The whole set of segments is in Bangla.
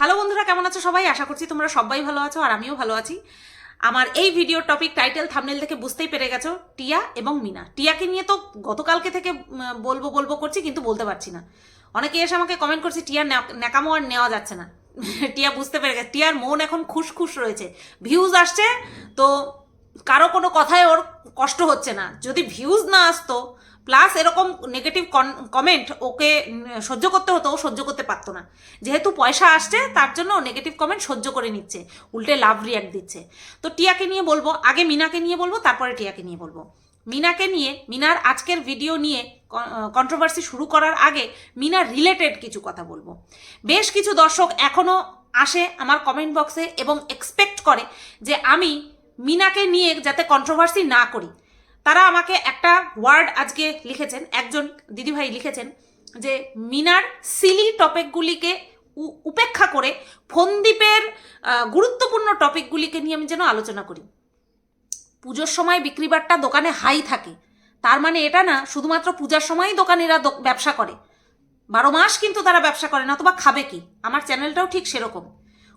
হ্যালো বন্ধুরা, কেমন আছো সবাই? আশা করছি তোমরা সবাই ভালো আছো আর আমিও ভালো আছি। আমার এই ভিডিওর টপিক টাইটেল থামনেল থেকে বুঝতেই পেরে গেছো, টিয়া এবং মিনা। টিয়াকে নিয়ে তো গতকালকে থেকে বলব বলব করছি, কিন্তু বলতে পারছি না। অনেকে এসে আমাকে কমেন্ট করছে ন্যা- ন্যাকামো আর নেওয়া যাচ্ছে না। টিয়া বুঝতে পেরে গেছে, টিয়ার মন এখন খুশ খুশ রয়েছে। ভিউজ আসছে, তো কারও কোনো কথায় ওর কষ্ট হচ্ছে না। যদি ভিউজ না আসতো প্লাস এরকম নেগেটিভ কমেন্ট ওকে সহ্য করতে হতো, ও সহ্য করতে পারতো না। যেহেতু পয়সা আসছে, তার জন্য নেগেটিভ কমেন্ট সহ্য করে নিচ্ছে, উল্টে লাভ রিয়াক্ট দিচ্ছে। তো টিয়াকে নিয়ে বলব, আগে মিনাকে নিয়ে বলব, তারপরে টিয়াকে নিয়ে বলব। মিনাকে নিয়ে, মিনার আজকের ভিডিও নিয়ে কন্ট্রোভার্সি শুরু করার আগে মিনার রিলেটেড কিছু কথা বলব। বেশ কিছু দর্শক এখনও আসে আমার কমেন্ট বক্সে এবং এক্সপেক্ট করে যে আমি মিনাকে নিয়ে যাতে কন্ট্রোভার্সি না করি। তারা আমাকে একটা ওয়ার্ড আজকে লিখেছেন, একজন দিদিভাই লিখেছেন, যে মিনার সিলি টপিকগুলিকে উপেক্ষা করে ফন্দীপের গুরুত্বপূর্ণ টপিকগুলিকে নিয়ে আমি যেন আলোচনা করি। পুজোর সময় বিক্রিবারটা দোকানে হাই থাকে। তার মানে এটা না, শুধুমাত্র পূজার সময়ই দোকানিরা ব্যবসা করে। বারো মাস কিন্তু তারা ব্যবসা করে না, অথবা খাবে কি? আমার চ্যানেলটাও ঠিক সেরকম।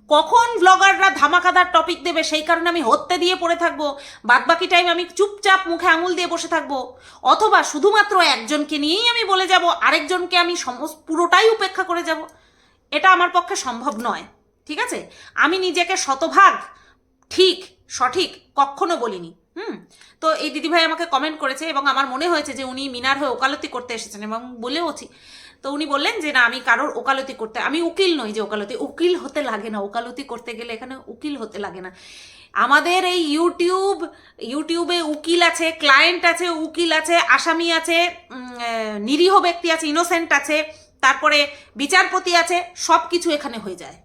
কখন ব্লগাররা ধামাকাদার টপিক দেবে, সেই কারণে আমি হত্যে দিয়ে পড়ে থাকব। বাদবাকি টাইম আমি চুপচাপ মুখে আঙুল দিয়ে বসে থাকব। অথবা শুধুমাত্র একজনকে নিয়েই আমি বলে যাব, আরেকজনকে আমি সমস্ত পুরোটাই উপেক্ষা করে যাব। এটা আমার পক্ষে সম্ভব নয়, ঠিক আছে? আমি নিজেকে শতভাগ ঠিক, সঠিক কখনো বলিনি, হুম? তো এই দিদিভাই আমাকে কমেন্ট করেছে এবং আমার মনে হয়েছে যে উনি মিনার হয়ে ওকালতি করতে এসেছেন এবং বলেওছি। তো উনি বললেন যে, না, আমি কারোর ওকালতি করতে, আমি উকিল নই যে ওকালতি, উকিল হতে লাগে না। ওকালতি করতে গেলে এখানে উকিল হতে লাগে না। আমাদের এই ইউটিউব, ইউটিউবে উকিল আছে, ক্লায়েন্ট আছে, উকিল আছে, আসামি আছে নিরীহ ব্যক্তি আছে ইনোসেন্ট আছে, তারপরে বিচারপতি আছে সব কিছু এখানে হয়ে যায়।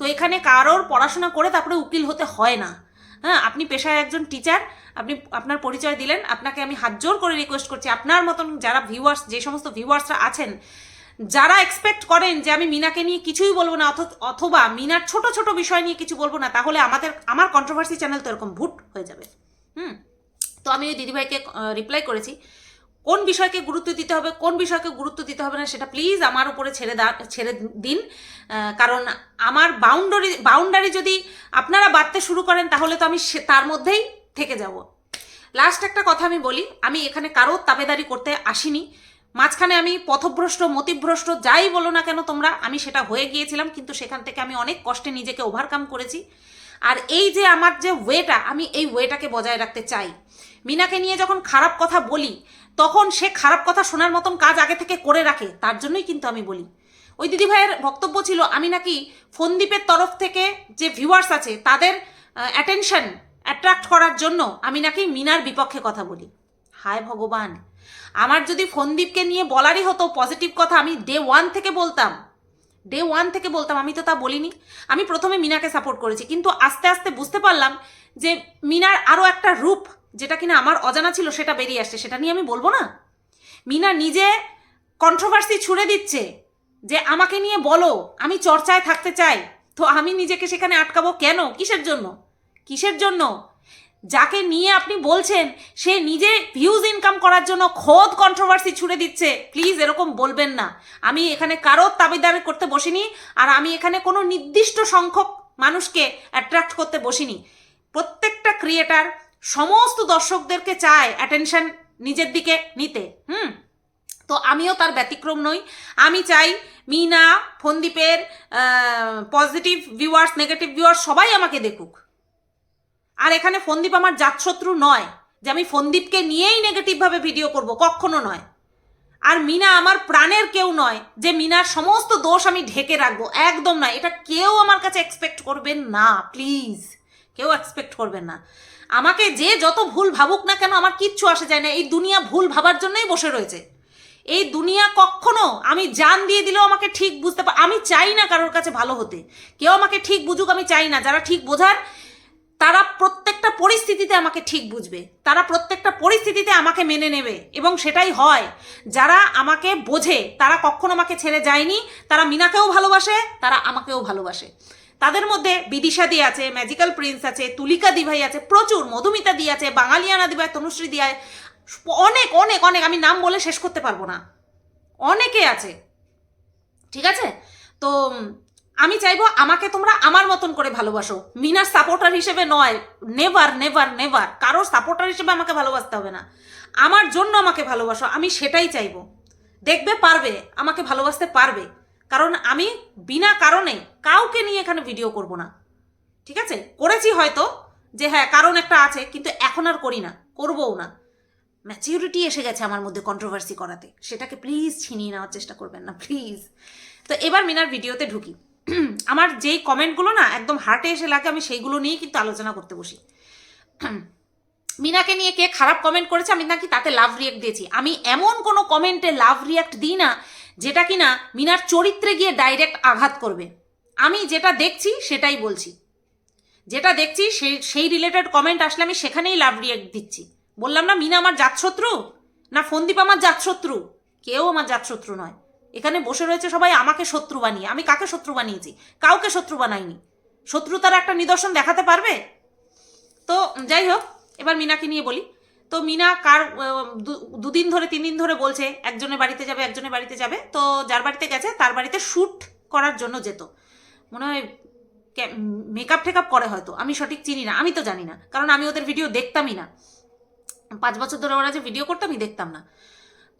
তো এখানে কারোর পড়াশোনা করে তারপরে উকিল হতে হয় না। হ্যাঁ আপনি পেশায় একজন টিচার আপনি, আপনার পরিচয় দিলেন, আপনাকে আমি হাত জোর করে রিকোয়েস্ট করছি। আপনার মতন যারা ভিউয়ার্স যে সমস্ত ভিউয়ার্সরা আছেন যারা এক্সপেক্ট করেন যে আমি মিনাকে নিয়ে কিছুই বলব না অথ- অথবা মিনার ছোট ছোট বিষয় নিয়ে কিছু বলব না, তাহলে আমাদের, আমার কন্ট্রোভার্সি চ্যানেল তো এরকম ভুট হয়ে যাবে। হুম? তো আমি ওই দিদিভাইকে রিপ্লাই করেছি, কোন বিষয়কে গুরুত্ব দিতে হবে, কোন বিষয়কে গুরুত্ব দিতে হবে না, সেটা প্লিজ আমার উপরে ছেড়ে দা ছেড়ে দিন কারণ আমার বাউন্ডারি বাউন্ডারি যদি আপনারা বাড়তে শুরু করেন, তাহলে তো আমি তার মধ্যেই থেকে যাব। লাস্ট একটা কথা আমি বলি, আমি এখানে কারও তাবেদারি করতে আসিনি মাঝখানে আমি পথভ্রষ্ট, মতিভ্রষ্ট, যাই বলো না কেন তোমরা, আমি সেটা হয়ে গিয়েছিলাম, কিন্তু সেখান থেকে আমি অনেক কষ্টে নিজেকে ওভারকাম করেছি। আর এই যে আমার যে ওয়েটা আমি এই ওয়েটাকে বজায় রাখতে চাই। মিনাকে নিয়ে যখন খারাপ কথা বলি, তখন সে খারাপ কথা শোনার মতন কাজ আগে থেকে করে রাখে, তার জন্যই কিন্তু আমি বলি। ওই দিদিভাইয়ের বক্তব্য ছিল, আমি নাকি ফোনদ্বীপের তরফ থেকে যে ভিউয়ার্স আছে, তাদের অ্যাটেনশন অ্যাট্রাক্ট করার জন্য আমি নাকি মিনার বিপক্ষে কথা বলি। হায় ভগবান! আমার যদি ফোনদ্বীপকে নিয়ে বলারই হতো পজিটিভ কথা, আমি ডে ওয়ান থেকে বলতাম। ডে ওয়ান থেকে বলতাম, আমি তো তা বলিনি। আমি প্রথমে মিনাকে সাপোর্ট করেছি। কিন্তু আস্তে আস্তে বুঝতে পারলাম যে মিনার আরও একটা রূপ, যেটা কিনা আমার অজানা ছিল, সেটা বেরিয়ে আসছে। সেটা নিয়ে আমি বলব না? মিনা নিজে কন্ট্রোভার্সি ছুড়ে দিচ্ছে যে আমাকে নিয়ে বলো, আমি চর্চায় থাকতে চাই। তো আমি নিজেকে সেখানে আটকাবো কেন? কিসের জন্য? কিসের জন্য? যাকে নিয়ে আপনি বলছেন, সে নিজে ভিউজ ইনকাম করার জন্য খোদ কন্ট্রোভার্সি ছুড়ে দিচ্ছে। প্লিজ এরকম বলবেন না। আমি এখানে কারও তাবিদারি করতে বসিনি, আর আমি এখানে কোনো নির্দিষ্ট সংখ্যক মানুষকে অ্যাট্রাক্ট করতে বসিনি। প্রত্যেকটা ক্রিয়েটার সমস্ত দর্শকদেরকে চায় অ্যাটেনশন নিজের দিকে নিতে, হুম? তো আমিও তার ব্যতিক্রম নই। আমি চাই মিনা, ফন্দীপের পজিটিভ ভিউয়ার্স নেগেটিভ ভিউয়ার্স সবাই আমাকে দেখুক। আর এখানে ফন্দীপ আমার জাতশত্রু নয়, যে আমি ফন্দীপকে নিয়েই নেগেটিভভাবে ভিডিও করব, কখনো নয়। আর মিনা আমার প্রাণের কেউ নয়, যে মিনার সমস্ত দোষ আমি ঢেকে রাখব, একদম নয়। এটা কেউ আমার কাছে এক্সপেক্ট করবেন না প্লিজ কেউ এক্সপেক্ট করবেন না। আমাকে যে যত ভুল ভাবুক না কেন, আমার কিচ্ছু আসে যায় না। এই দুনিয়া ভুল ভাবার জন্যই বসে রয়েছে। এই দুনিয়া কখনো আমি জান দিয়ে দিলেও আমাকে ঠিক বুঝতে পার আমি চাই না কারোর কাছে ভালো হতে। কেউ আমাকে ঠিক বুঝুক, আমি চাই না। যারা ঠিক বোঝার তারা প্রত্যেকটা পরিস্থিতিতে আমাকে ঠিক বুঝবে। তারা প্রত্যেকটা পরিস্থিতিতে আমাকে মেনে নেবে এবং সেটাই হয়। যারা আমাকে বোঝে, তারা কখনো আমাকে ছেড়ে যায়নি, তারা মিনাকেও ভালোবাসে, তারা আমাকেও ভালোবাসে। তাদের মধ্যে বিদিশা দি আছে ম্যাজিক্যাল প্রিন্স আছে, তুলিকা দিভাই আছে, প্রচুর। মধুমিতা দি আছে, বাঙালিয়ানা দিভাই তনুশ্রী দি আছে অনেক অনেক অনেক, আমি নাম বলে শেষ করতে পারব না। অনেকে আছে। ঠিক আছে? তো আমি চাইব আমাকে তোমরা আমার মতন করে ভালোবাসো। মিনার সাপোর্টার হিসেবে নয়। নেভার নেভার নেভার কারোর সাপোর্টার হিসেবে আমাকে ভালোবাসতে হবে না। আমার জন্য আমাকে ভালোবাসো, আমি সেটাই চাইব। দেখবে পারবে, আমাকে ভালোবাসতে পারবে। কারণ আমি বিনা কারণে কাউকে নিয়ে এখানে ভিডিও করব না। ঠিক আছে? করেছি হয়তো যে হ্যাঁ কারণ একটা আছে, কিন্তু এখন আর করি না, করবও না। ম্যাচিউরিটি এসে গেছে আমার মধ্যে কন্ট্রোভার্সি করাতে। সেটাকে প্লিজ ছিনিয়ে নেওয়ার চেষ্টা করবেন না প্লিজ তো এবার মিনার ভিডিওতে ঢুকি। আমার যেই কমেন্টগুলো না একদম হার্টে এসে লাগে, আমি সেইগুলো নিয়েই কিন্তু আলোচনা করতে বসি। মিনাকে নিয়ে কে খারাপ কমেন্ট করেছে, আমি নাকি তাতে লাভ রিয়াক্ট দিয়েছি। আমি এমন কোনো কমেন্টে লাভ রিয়াক্ট দিই না, যেটা কিনা মিনার চরিত্রে গিয়ে ডাইরেক্ট আঘাত করবে। আমি যেটা দেখছি সেটাই বলছি। যেটা দেখছি সেই সেই রিলেটেড কমেন্ট আসলে আমি সেখানেই লাভ রিয়াক্ট দিচ্ছি। বললাম না, মিনা আমার জাতশত্রু? না, ফন্দীপ আমার জাতশত্রু? কেউ আমার জাতশত্রু নয়। এখানে বসে রয়েছে সবাই আমাকে শত্রু বানিয়ে। আমি কাকে শত্রু বানিয়েছি? কাউকে শত্রু বানাইনি। শত্রুতার একটা নিদর্শন দেখাতে পারবে? তো যাই হোক, এবার মিনাকে নিয়ে বলি। তো মিনা কার দুদিন ধরে তিন দিন ধরে বলছে, একজনের বাড়িতে যাবে, একজনের বাড়িতে যাবে। তো যার বাড়িতে গেছে, তার বাড়িতে শ্যুট করার জন্য যেত। মনে হয় মেকআপ টেকআপ করে হয়তো। আমি সঠিক চিনি না, আমি তো জানি না। কারণ আমি ওদের ভিডিও দেখতামই না। পাঁচ বছর ধরে ওরা যে ভিডিও করতো, আমি দেখতাম না।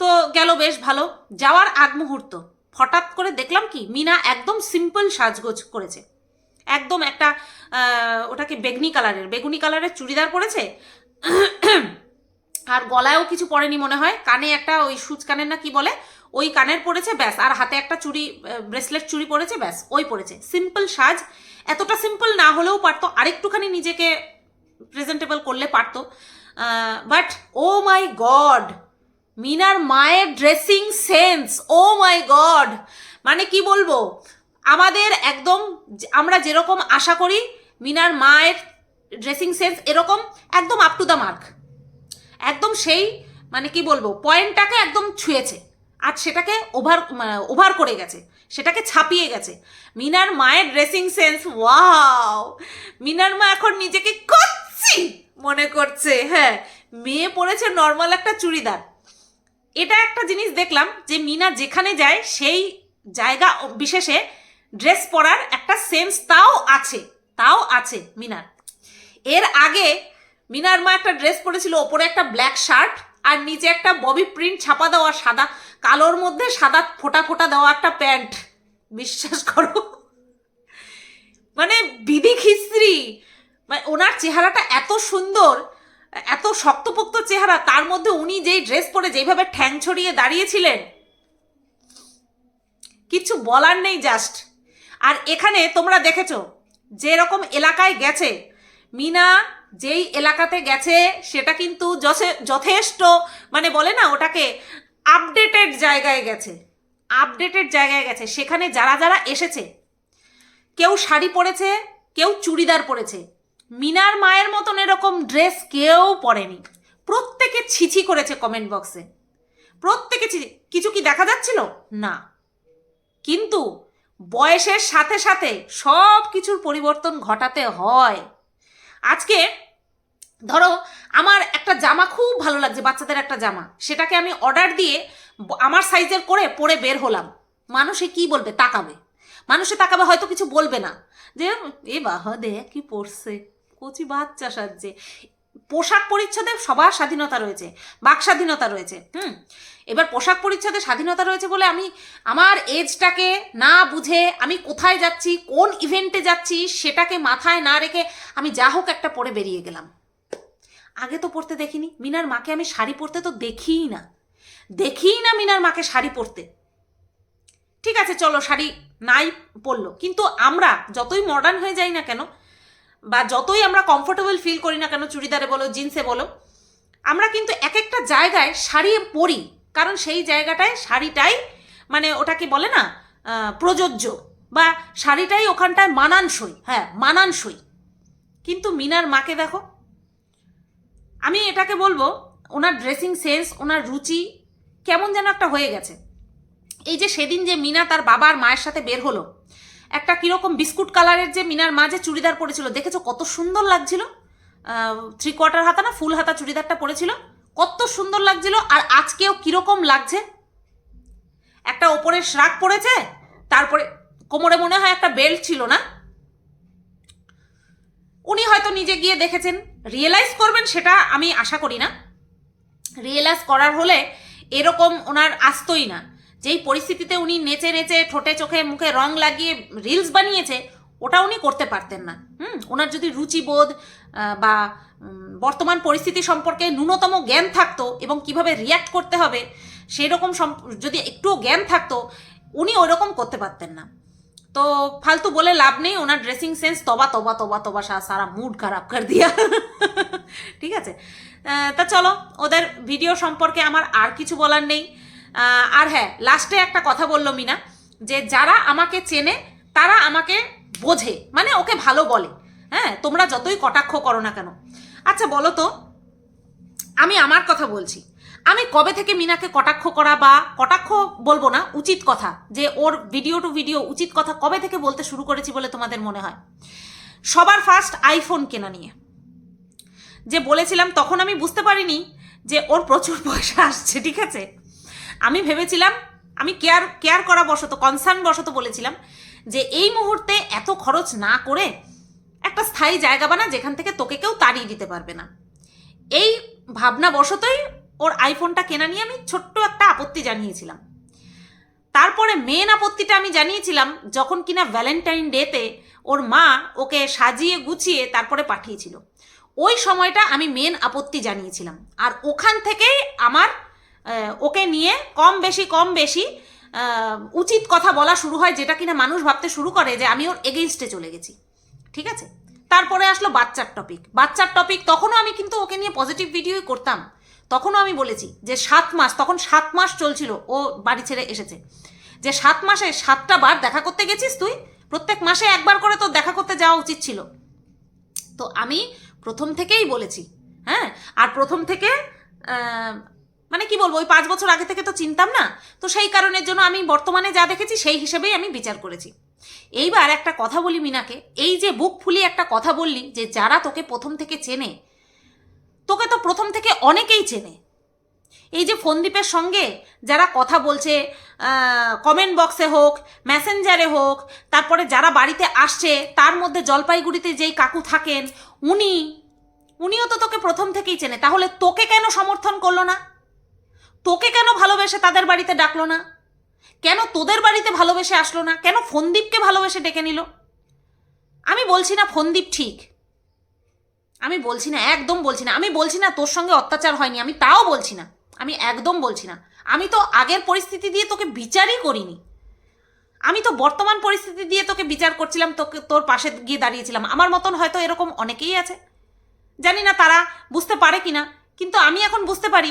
তো গেল বেশ ভালো। যাওয়ার আগ মুহূর্ত। হঠাৎ করে দেখলাম কি, মিনা একদম সিম্পল সাজগোজ করেছে। একদম একটা ওটাকে বেগনি কালারের, বেগুনি কালারের চুড়িদার পরেছে। আর গলায়ও কিছু পরেনি মনে হয়। কানে একটা ওই সুচ কানের না কি বলে, ওই কানের পরেছে, ব্যাস। আর হাতে একটা চুড়ি ব্রেসলেট চুড়ি পরেছে, ব্যাস, ওই পরেছে। সিম্পল সাজ। এতটা সিম্পল না হলেও পারতো, আরেকটুখানি নিজেকে প্রেজেন্টেবল করলে পারতো। বাট ও মাই গড মিনার মায়ের dressing sense O my god মানে কি বলব? আমাদের একদম আমরা যেরকম আশা করি, মিনার মায়ের ড্রেসিং সেন্স এরকম একদম আপ টু দ্য মার্ক একদম সেই মানে কি বলব পয়েন্টটাকে একদম ছুঁয়েছে। আর সেটাকে ওভার ওভার করে গেছে। সেটাকে ছাপিয়ে গেছে। মিনার মায়ের ড্রেসিং সেন্স ওয়াও মিনার মা এখন নিজেকে করছি মনে করছে হ্যাঁ। মেয়ে পড়েছে নর্মাল একটা চুড়িদার। এটা একটা জিনিস দেখলাম যে মিনা যেখানে যায়, সেই জায়গা বিশেষে ড্রেস পরার একটা সেন্স তাও আছে তাও আছে মিনার। এর আগে মিনার মা একটা ড্রেস পরেছিল, ওপরে একটা ব্ল্যাক শার্ট আর নিচে একটা ববি প্রিন্ট ছাপা দেওয়া সাদা, কালোর মধ্যে সাদা ফোটা ফোটা দেওয়া একটা প্যান্ট। বিশ্বাস করো। মানে বিধি খিস্ত্রি। মানে ওনার চেহারাটা এত সুন্দর এত শক্তপোক্ত চেহারা, তার মধ্যে উনি যেই ড্রেস পরে যেইভাবে ঠ্যাং ছড়িয়ে দাঁড়িয়েছিলেন। কিছু বলার নেই জাস্ট আর এখানে তোমরা দেখেছ, যেরকম এলাকায় গেছে, মিনা যেই এলাকাতে গেছে, সেটা কিন্তু যথে- যথেষ্ট মানে বলে না, ওটাকে আপডেটেড জায়গায় গেছে। আপডেটেড জায়গায় গেছে। সেখানে যারা যারা এসেছে, কেউ শাড়ি পরেছে, কেউ চুড়িদার পরেছে মিনার মায়ের মতন এরকম ড্রেস কেউ পরেনি। প্রত্যেকে ছিছি করেছে কমেন্ট বক্সে প্রত্যেকে কিছু কি দেখা যাচ্ছিল? না। কিন্তু বয়সের সাথে সাথে সব কিছুর পরিবর্তন ঘটাতে হয়। আজকে ধরো আমার একটা জামা খুব ভালো লাগছে, বাচ্চাদের একটা জামা। সেটাকে আমি অর্ডার দিয়ে আমার সাইজের করে পরে বের হলাম। মানুষে কি বলবে? তাকাবে। মানুষে তাকাবে, হয়তো কিছু বলবে না। যে, এ বাহ দে কি পড়ছে কচি বাচ্চা সাজছে পোশাক পরিচ্ছদে সবার স্বাধীনতা রয়েছে, বাক স্বাধীনতা রয়েছে, হুম? এবার পোশাক পরিচ্ছদে স্বাধীনতা রয়েছে বলে আমি আমার এজটাকে না বুঝে আমি কোথায় যাচ্ছি, কোন ইভেন্টে যাচ্ছি সেটাকে মাথায় না রেখে আমি যা হোক একটা পরে বেরিয়ে গেলাম। আগে তো পরতে দেখিনি। মিনার মাকে আমি শাড়ি পরতে তো দেখিই না। দেখিই না মিনার মাকে শাড়ি পরতে। ঠিক আছে, চলো শাড়ি নাই পরলো। কিন্তু আমরা যতই মডার্ন হয়ে যাই না কেন বা যতই আমরা কমফোর্টেবল ফিল করি না কেন, চুড়িদারে বলো জিন্সে বলো, আমরা কিন্তু এক একটা জায়গায় শাড়ি পরি। কারণ সেই জায়গাটায় শাড়িটাই মানে ওটাকে বলে না প্রযোজ্য বা শাড়িটাই ওখানটায় মানানসই হ্যাঁ মানানসই। কিন্তু মিনার মাকে দেখো, আমি এটাকে বলব, ওনার ড্রেসিং সেন্স ওনার রুচি কেমন যেন একটা হয়ে গেছে। এই যে সেদিন যে মিনা তার বাবার মায়ের সাথে বের হলো একটা কীরকম বিস্কুট কালারের যে মিনার মাঝে চুড়িদার পরেছিল দেখেছ কত সুন্দর লাগছিল? থ্রি কোয়ার্টার হাতা না ফুল হাতা চুড়িদারটা পরেছিল কত সুন্দর লাগছিল, আর আজকেও কীরকম লাগছে? একটা ওপরে শ্রাক পড়েছে, তারপরে কোমরে মনে হয় একটা বেল্ট ছিল না? উনি হয়তো নিজে গিয়ে দেখেছেন। রিয়েলাইজ করবেন সেটা আমি আশা করি না। রিয়েলাইজ করার হলে এরকম ওনার আসতই না। যেই পরিস্থিতিতে উনি নেচে নেচে ঠোঁটে চোখে মুখে রং লাগিয়ে রিলস বানিয়েছে, ওটা উনি করতে পারতেন না। হুম? ওনার যদি রুচিবোধ বা বর্তমান পরিস্থিতি সম্পর্কে ন্যূনতম জ্ঞান থাকতো এবং কীভাবে রিয়্যাক্ট করতে হবে সেই রকম যদি একটুও জ্ঞান থাকতো, উনি ওইরকম করতে পারতেন না। তো ফালতু বলে লাভ নেই, ওনার ড্রেসিং সেন্স তবা তবা তবা তবা সারা মুড খারাপ কর দিয়া। ঠিক আছে? তা চলো, ওদের ভিডিও সম্পর্কে আমার আর কিছু বলার নেই। আর হ্যাঁ লাস্টে একটা কথা বলল মিনা, যে যারা আমাকে চেনে, তারা আমাকে বোঝে মানে ওকে ভালো বলে। হ্যাঁ তোমরা যতই কটাক্ষ করো না কেন। আচ্ছা বলো তো, আমি আমার কথা বলছি। আমি কবে থেকে মিনাকে কটাক্ষ করা বা কটাক্ষ বলব না, উচিত কথা, যে ওর ভিডিও টু ভিডিও উচিত কথা কবে থেকে বলতে শুরু করেছি বলে তোমাদের মনে হয়? সবার ফার্স্ট আইফোন কেনা নিয়ে। যে বলেছিলাম, তখন আমি বুঝতে পারিনি যে ওর প্রচুর পয়সা আসছে, ঠিক আছে? আমি ভেবেছিলাম, আমি কেয়ার কেয়ার করা বশত কনসার্ন বশত বলেছিলাম যে এই মুহূর্তে এত খরচ না করে একটা স্থায়ী জায়গা বানা যেখান থেকে তোকে কেউ তাড়িয়ে দিতে পারবে না। এই ভাবনা বশতই ওর আইফোনটা কেনা নিয়ে আমি ছোট্ট একটা আপত্তি জানিয়েছিলাম। তারপরে মেন আপত্তিটা আমি জানিয়েছিলাম যখন কিনা ভ্যালেন্টাইন ডেতে ওর মা ওকে সাজিয়ে গুছিয়ে তারপরে পাঠিয়েছিল। ওই সময়টা আমি মেন আপত্তি জানিয়েছিলাম। আর ওখান থেকেই আমার ওকে নিয়ে কম বেশি কম বেশি উচিত কথা বলা শুরু হয় যেটা কিনা মানুষ ভাবতে শুরু করে যে আমি ওর এগেইনস্টে চলে গেছি। ঠিক আছে? তারপরে আসলো বাচ্চার টপিক বাচ্চার টপিক তখনও আমি কিন্তু ওকে নিয়ে পজিটিভ ভিডিওই করতাম। তখনও আমি বলেছি যে সাত মাস, তখন সাত মাস চলছিল, ও বাড়ি ছেড়ে এসেছে। যে সাত মাসে সাতটা বার দেখা করতে গেছিস তুই? প্রত্যেক মাসে একবার করে তো দেখা করতে যাওয়া উচিত ছিল। তো আমি প্রথম থেকেই বলেছি হ্যাঁ? আর প্রথম থেকে মানে কি বলব, ওই পাঁচ বছর আগে থেকে তো চিনতাম না। তো সেই কারণের জন্য আমি বর্তমানে যা দেখেছি, সেই হিসেবেই আমি বিচার করেছি। এইবার একটা কথা বলি মিনাকে, এই যে বুক ফুলিয়ে একটা কথা বললি যে যারা তোকে প্রথম থেকে চেনে, তোকে তো প্রথম থেকে অনেকেই চেনে। এই যে ফোনদীপের সঙ্গে যারা কথা বলছে কমেন্ট বক্সে হোক মেসেঞ্জারে হোক, তারপরে যারা বাড়িতে আসছে, তার মধ্যে জলপাইগুড়িতে যেই কাকু থাকেন, উনি, উনিও তো তোকে প্রথম থেকেই চেনে। তাহলে তোকে কেন সমর্থন করল না? তোকে কেন ভালোবেসে তাদের বাড়িতে ডাকলো না? কেন তোদের বাড়িতে ভালোবেসে আসলো না? কেন ফন্দীপকে ভালোবেসে ডেকে নিল? আমি বলছি না ফন্দীপ ঠিক। আমি বলছি না, একদম বলছি না। আমি বলছি না তোর সঙ্গে অত্যাচার হয়নি। আমি তাও বলছি না। আমি একদম বলছি না। আমি তো আগের পরিস্থিতি দিয়ে তোকে বিচারই করিনি। আমি তো বর্তমান পরিস্থিতি দিয়ে তোকে বিচার করছিলাম, তোকে তোর পাশে গিয়ে দাঁড়িয়েছিলাম। আমার মতন হয়তো এরকম অনেকেই আছে। জানি না তারা বুঝতে পারে কিনা, কিন্তু আমি এখন বুঝতে পারি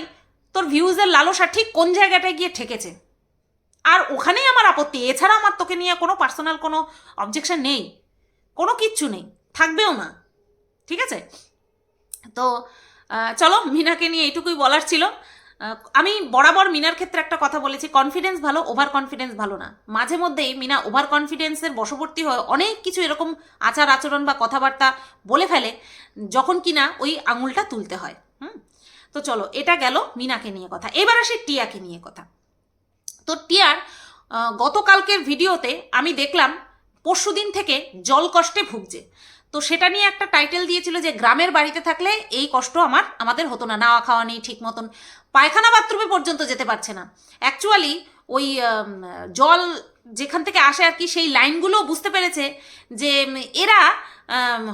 তোর ভিউজের লালসা ঠিক কোন জায়গাটায় গিয়ে ঠেকেছে? আর ওখানেই আমার আপত্তি, এছাড়া আমার তোকে নিয়ে কোনো পার্সোনাল কোনো অবজেকশন নেই, কোনো কিচ্ছু নেই, থাকবেও না, ঠিক আছে? তো চলো মিনাকে নিয়ে এইটুকুই বলার ছিল। আমি বরাবর মিনার ক্ষেত্রে একটা কথা বলেছি কনফিডেন্স ভালো ওভার কনফিডেন্স ভালো না। মাঝে মধ্যেই মিনা ওভার কনফিডেন্সের বশবর্তী হয়ে অনেক কিছু এরকম আচার আচরণ বা কথাবার্তা বলে ফেলে, যখন কিনা ওই আঙুলটা তুলতে হয়। তো চলো, এটা গেল মিনাকে নিয়ে কথা। এবার আসি টিয়াকে নিয়ে কথা। তো টিয়ার গতকালকের ভিডিওতে আমি দেখলাম পরশুদিন থেকে জল কষ্টে ভুগছে। তো সেটা নিয়ে একটা টাইটেল দিয়েছিল যে, গ্রামের বাড়িতে থাকলে এই কষ্ট আমার, আমাদের হতো না। নাওয়া খাওয়া নেই ঠিক মতন। পায়খানা বাথরুমে পর্যন্ত যেতে পারছে না। অ্যাকচুয়ালি ওই জল যেখান থেকে আসে আর কি, সেই লাইনগুলো বুঝতে পেরেছে যে এরা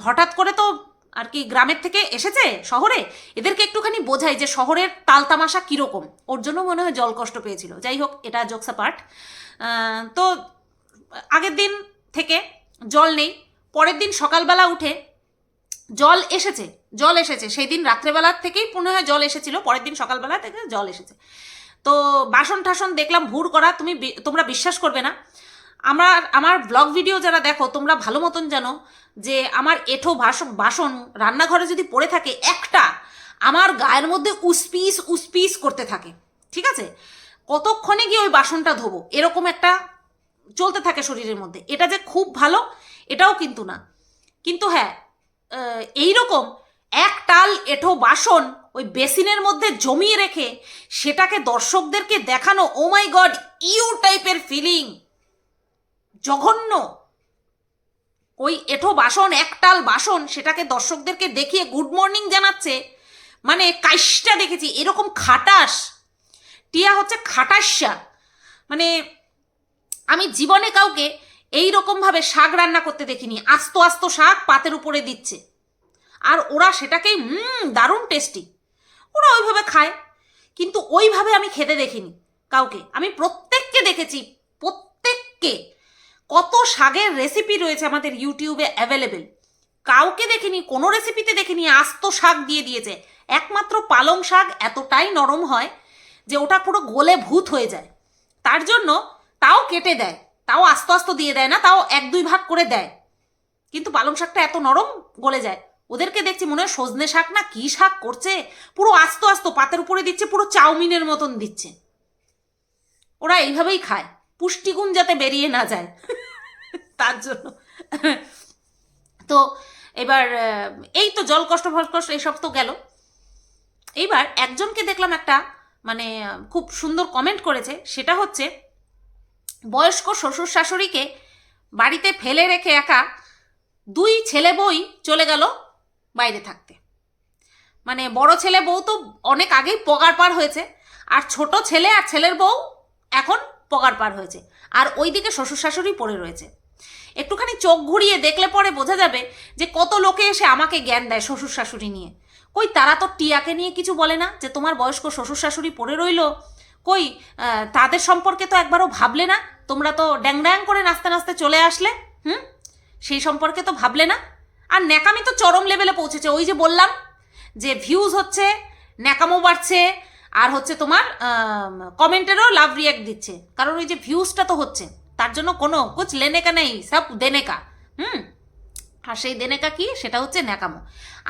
হঠাৎ করে তো আর কি গ্রামের থেকে এসেছে? শহরে? এদেরকে একটুখানি বোঝাই যে শহরের তালতামাশা কীরকম। ওর জন্য মনে হয় জল কষ্ট পেয়েছিল। যাই হোক, এটা জোকসা পার্ট। তো আগের দিন থেকে জল নেই। পরের দিন সকালবেলা উঠে জল এসেছে জল এসেছে। সেই দিন রাত্রেবেলার থেকেই মনে হয় জল এসেছিল। পরের দিন সকালবেলা থেকে জল এসেছে। তো বাসন টাসন দেখলাম, ভুর করা। তুমি তোমরা বিশ্বাস করবে না। আমার আমার ব্লগ ভিডিও যারা দেখো, তোমরা ভালো মতন জানো যে আমার এঠো বাসন বাসন রান্নাঘরে যদি পড়ে থাকে একটা, আমার গায়ের মধ্যে উসপিস উসপিস করতে থাকে, ঠিক আছে? কতক্ষণে গিয়ে ওই বাসনটা ধোবো? এরকম একটা চলতে থাকে শরীরের মধ্যে। এটা যে খুব ভালো, এটাও কিন্তু না। কিন্তু হ্যাঁ এই রকম এক টাল এঠো বাসন ওই বেসিনের মধ্যে জমিয়ে রেখে সেটাকে দর্শকদেরকে দেখানো ও মাই গড ইউ টাইপের ফিলিং জঘন্য। ওই এঠো বাসন, একটাল বাসন, সেটাকে দর্শকদেরকে দেখিয়ে গুড মর্নিং জানাচ্ছে। মানে কাইসটা দেখেছি, এরকম খাটাস। টিয়া হচ্ছে খাটাস্যা মানে আমি জীবনে কাউকে এই রকমভাবে শাক রান্না করতে দেখিনি, আস্ত আস্ত শাক পাতের উপরে দিচ্ছে। আর ওরা সেটাকেই, হুম, দারুণ টেস্টি ওরা ওইভাবে খায়, কিন্তু ওইভাবে আমি খেতে দেখিনি কাউকে। আমি প্রত্যেককে দেখেছি, প্রত্যেককে। কত শাকের রেসিপি রয়েছে আমাদের ইউটিউবে অ্যাভেলেবেল কাউকে দেখিনি, কোনো রেসিপিতে দেখিনি, আস্ত শাক দিয়ে দিয়েছে। একমাত্র পালং শাক এতটাই নরম হয় যে ওটা পুরো গোলে ভূত হয়ে যায়। তার জন্য তাও কেটে দেয়, তাও আস্ত আস্ত দিয়ে দেয় না, তাও এক দুই ভাগ করে দেয়। কিন্তু পালং শাকটা এত নরম গলে যায়। ওদেরকে দেখছি মনে হয় সজনে শাক না কি শাক করছে, পুরো আস্ত আস্ত পাতের উপরে দিচ্ছে, পুরো চাউমিনের মতন দিচ্ছে। ওরা এইভাবেই খায়। পুষ্টিগুণ যাতে বেরিয়ে না যায়। তার জন্য। তো এবার এই তো জল কষ্ট ফল কষ্ট এইসব তো গেল। এইবার একজনকে দেখলাম একটা মানে খুব সুন্দর কমেন্ট করেছে। সেটা হচ্ছে, বয়স্ক শ্বশুর শাশুড়িকে বাড়িতে ফেলে রেখে একা দুই ছেলে বই চলে গেল বাইরে থাকতে। মানে বড় ছেলে বউ তো অনেক আগেই পগার পার হয়েছে, আর ছোট ছেলে আর ছেলের বউ এখন পগার পার হয়েছে। আর ওইদিকে শ্বশুর শাশুড়ি পড়ে রয়েছে। একটুখানি চোখ ঘুরিয়ে দেখলে পরে বোঝা যাবে যে কত লোকে এসে আমাকে জ্ঞান দেয় শ্বশুর শাশুড়ি নিয়ে। কই, তারা তো টিয়াকে নিয়ে কিছু বলে না যে তোমার বয়স্ক শ্বশুর শাশুড়ি পড়ে রইল? কই তাদের সম্পর্কে তো একবারও ভাবলে না? তোমরা তো ড্যাং ড্যাং করে নাচতে নাচতে চলে আসলে, হুম? সেই সম্পর্কে তো ভাবলে না? আর ন্যাকামি তো চরম লেভেলে পৌঁছেছে। ওই যে বললাম যে ভিউজ হচ্ছে, ন্যাকামো বাড়ছে, আর হচ্ছে তোমার কমেন্টেরও লাভ রিয়াক্ট দিচ্ছে। কারণ ওই যে ভিউজটা তো হচ্ছে। তার জন্য কোনো কুছ লেনেকা নেই, সব দেনেকা। হুম? আর সেই দেনেকা কি? সেটা হচ্ছে ন্যাকামো।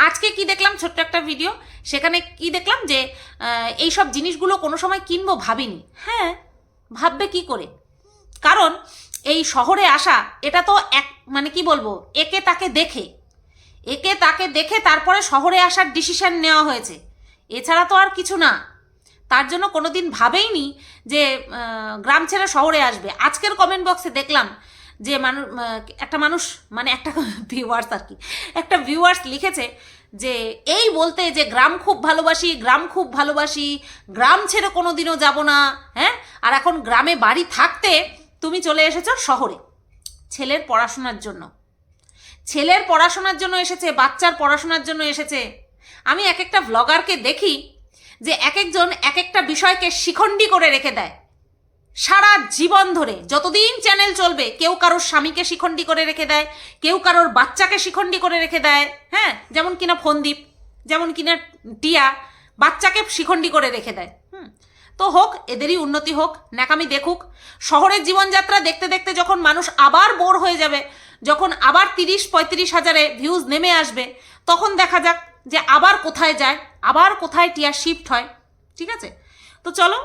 আজকে কি দেখলাম ছোট্ট একটা ভিডিও? সেখানে কি দেখলাম যে এই সব জিনিসগুলো কোনো সময় কিনবো ভাবিনি। হ্যাঁ ভাববে কি করে? কারণ এই শহরে আসা, এটা তো এক মানে কি বলব, একে তাকে দেখে। একে তাকে দেখে তারপরে শহরে আসার ডিসিশন নেওয়া হয়েছে। এছাড়া তো আর কিছু না। তার জন্য কোনো কোনোদিন ভাবেইনি যে গ্রাম ছেড়ে শহরে আসবে। আজকের কমেন্ট বক্সে দেখলাম যে মানুষ একটা মানুষ মানে একটা ভিউয়ার্স আর কি, একটা ভিউয়ার্স লিখেছে যে, এই বলতে যে গ্রাম খুব ভালোবাসি, গ্রাম খুব ভালোবাসি, গ্রাম ছেড়ে কোনো দিনও যাব না হ্যাঁ? আর এখন গ্রামে বাড়ি থাকতে তুমি চলে এসেছ শহরে। ছেলের পড়াশোনার জন্য। ছেলের পড়াশোনার জন্য এসেছে, বাচ্চার পড়াশোনার জন্য এসেছে। আমি এক একটা ব্লগারকে দেখি যে এক একজন এক একটা বিষয়কে শিখণ্ডী করে রেখে দেয়। সারা জীবন ধরে যতদিন চ্যানেল চলবে, কেউ কারোর স্বামীকে শিখণ্ডী করে রেখে দেয়, কেউ কারোর বাচ্চাকে শিখণ্ডী করে রেখে দেয় হ্যাঁ? যেমন কিনা ফন্দীপ, যেমন কিনা টিয়া, বাচ্চাকে শিখণ্ডী করে রেখে দেয়, হুম? তো হোক, এদেরই উন্নতি হোক, ন্যাকামি দেখুক। শহরের জীবনযাত্রা দেখতে দেখতে যখন মানুষ আবার বোর হয়ে যাবে, যখন আবার তিরিশ পঁয়ত্রিশ হাজারে ভিউজ নেমে আসবে, তখন দেখা যাক যে আবার কোথায় যায়, আবার কোথায় টিয়া শিফট হয়, ঠিক আছে? তো চলো,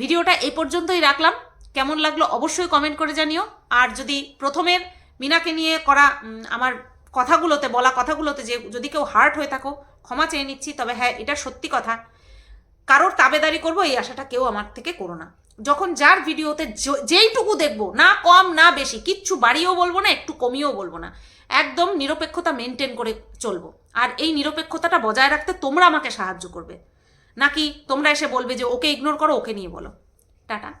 ভিডিওটা এই পর্যন্তই রাখলাম। কেমন লাগল অবশ্যই কমেন্ট করে জানিও। আর যদি প্রথমের মিনাকে নিয়ে করা আমার কথাগুলোতে, বলা কথাগুলোতে যে যদি কেউ হার্ট হয়ে থাকো, ক্ষমা চেয়ে নিচ্ছি, তবে হ্যাঁ এটা সত্যি কথা। কারোর তাবেদারি করব, এই আশাটা কেউ আমার থেকে করো না। যখন যার ভিডিওতে যেইটুকু দেখব, না কম, না বেশি, কিচ্ছু বাড়িয়েও বলব না, একটু কমিয়েও বলব না। একদম নিরপেক্ষতা মেনটেন করে চলবো। আর এই নিরপেক্ষতাটা বজায় রাখতে তোমরা আমাকে সাহায্য করবে। নাকি তোমরা এসে বলবে যে ওকে ইগনোর করো, ওকে নিয়ে বলো। টাটা।